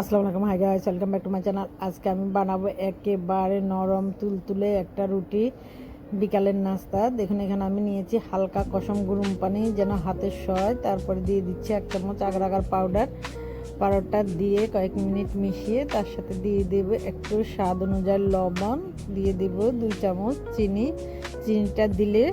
আসসালামু আলাইকুম hi guys welcome back to my channel আজকে আমি বানাবো একেবারে নরম তুলতুলে একটা রুটি বিকালের নাস্তা। দেখুন, এখানে আমি নিয়েছি হালকা কসম গরম পানি, যেন হাতে সয়। তারপরে দিয়ে দিচ্ছি এক চামচ আগার পাউডার পাউডারটা দিয়ে কয়েক মিনিট মিশিয়ে তার সাথে দিয়ে দেব একটু স্বাদ অনুযায়ী লবণ। দিয়ে দেব দুই চামচ চিনি। চিনিটা দিলে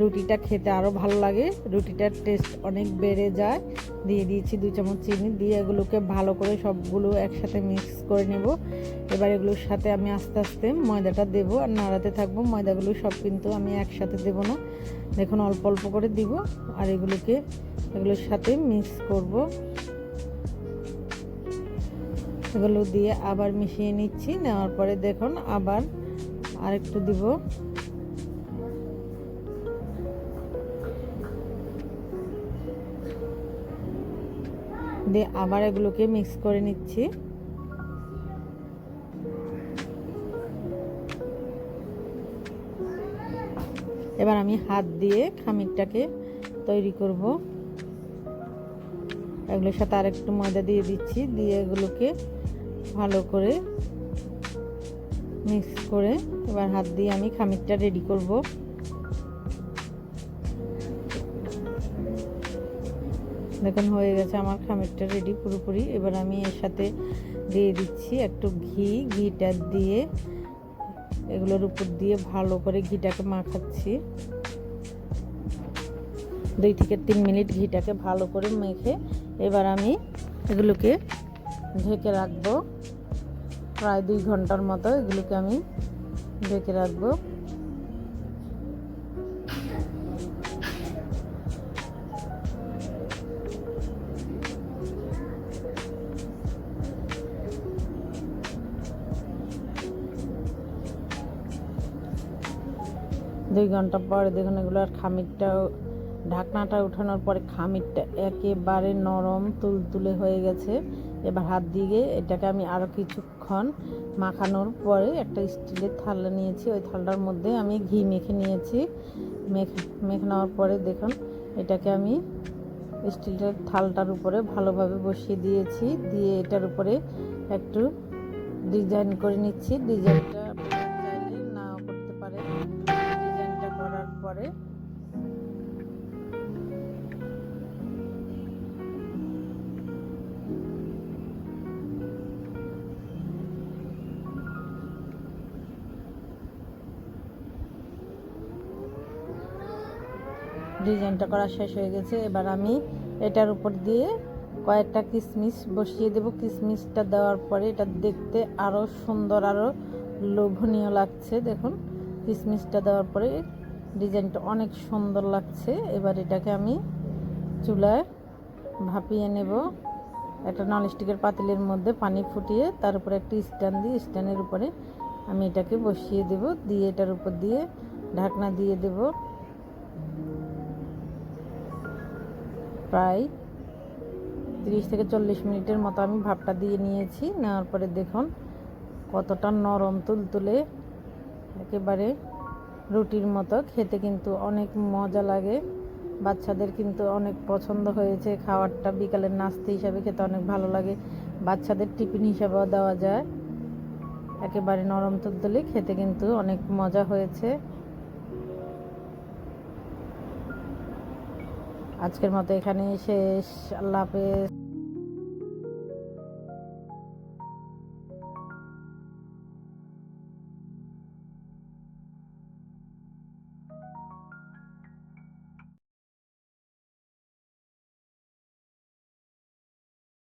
রুটিটা খেতে আরও ভালো লাগে। রুটিটার টেস্ট অনেক বেড়ে যায়। দিয়ে দিয়েছি দুই চামচ চিনি দিয়ে এগুলোকে ভালো করে সবগুলো একসাথে মিক্স করে নেব। এবার এগুলোর সাথে আমি আস্তে আস্তে ময়দাটা দেবো আর নাড়াতে থাকব। ময়দাগুলো সব কিন্তু আমি একসাথে দেবো না। দেখুন অল্প অল্প করে দিব আর এগুলোকে এগুলোর সাথে মিক্স করব। এগুলো দিয়ে আবার মিশিয়ে নিচ্ছি। নেওয়ার পরে দেখুন আবার আরেকটু দিব। দিয়ে আবার এগুলোকে মিক্স করে নিচ্ছি। এবার আমি হাত দিয়ে খামিরটাকে তৈরি করব। এগুলোর সাথে আরেকটু ময়দা দিয়ে দিচ্ছি, দিয়ে এগুলোকে ভালো করে মিক্স করে এবার হাত দিয়ে আমি খামিরটা রেডি করব। দেখুন হয়ে গেছে, আমার খামিরটা রেডি পুরোপুরি। এবার আমি এর সাথে দিয়ে দিচ্ছি একটু ঘি, ঘিটা দিয়ে এগুলোর উপর দিয়ে ভালো করে ঘিটাকে মাখাচ্ছি। দুই থেকে তিন মিনিট ঘিটাকে ভালো করে মেখে এবার আমি এগুলোকে ঢেকে রাখব। প্রায় দুই ঘণ্টার মতো এগুলোকে আমি ঢেকে রাখব। দুই ঘণ্টা পরে দেখুন এগুলো আর খামিরটাও, ঢাকনাটা উঠানোর পরে খামিরটা একেবারে নরম তুলতুলে হয়ে গেছে। এবার হাত দিয়ে এটাকে আমি আরও কিছুক্ষণ মাখানোর পরে একটা স্টিলের থালা নিয়েছি। ওই থালটার মধ্যে আমি ঘি মেখে নিয়েছি। মেখে মেখে নেওয়ার পরে দেখুন এটাকে আমি স্টিলের থালটার উপরে ভালোভাবে বসিয়ে দিয়েছি। দিয়ে এটার উপরে একটু ডিজাইন করে নিচ্ছি। ডিজাইনটা ডিজাইনটা করা শেষ হয়ে গেছে। এবার আমি এটার উপর দিয়ে কয়েকটা কিশমিশ বসিয়ে দেব। কিশমিশটা দেওয়ার পরে এটা দেখতে আরও সুন্দর আরও লোভনীয় লাগছে। দেখুন কিশমিশটা দেওয়ার পরে ডিজাইনটা অনেক সুন্দর লাগছে। এবার এটাকে আমি চুলায় ভাপিয়ে নেব। একটা ননস্টিকের পাতিলের মধ্যে পানি ফুটিয়ে তার উপরে একটি স্ট্যান্ড দিয়ে স্ট্যান্ডের উপরে আমি এটাকে বসিয়ে দেব। দিয়ে এটার উপর দিয়ে ঢাকনা দিয়ে দেব। প্রায় তিরিশ থেকে চল্লিশ মিনিটের মতো আমি ভাপটা দিয়ে নিয়েছি। নেওয়ার পরে দেখুন কতটা নরম তুলতুলে, একেবারে রুটির মতো। খেতে কিন্তু অনেক মজা লাগে। বাচ্চাদের কিন্তু অনেক পছন্দ হয়েছে। খাবারটা বিকালের নাস্তা হিসাবে খেতে অনেক ভালো লাগে। বাচ্চাদের টিফিন হিসাবেও দেওয়া যায়। একেবারে নরম তুলতুলে, খেতে কিন্তু অনেক মজা হয়েছে। আজকের মতো এখানে শেষ। আল্লাহ হাফেজ।